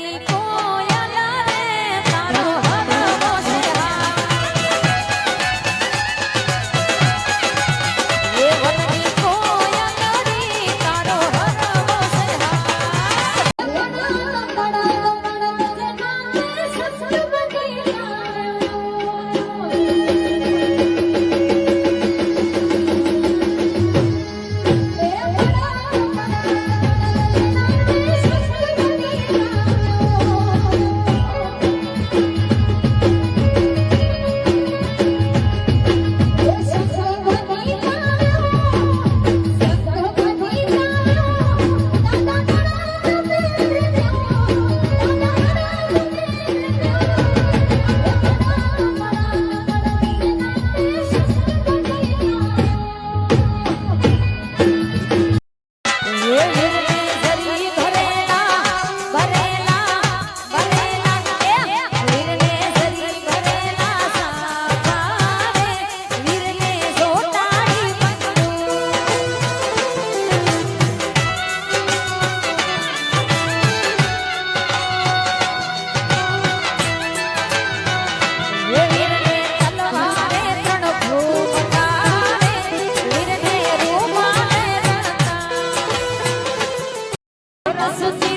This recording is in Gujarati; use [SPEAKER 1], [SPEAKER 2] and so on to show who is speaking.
[SPEAKER 1] તારી કોયા રે nosso Senhor.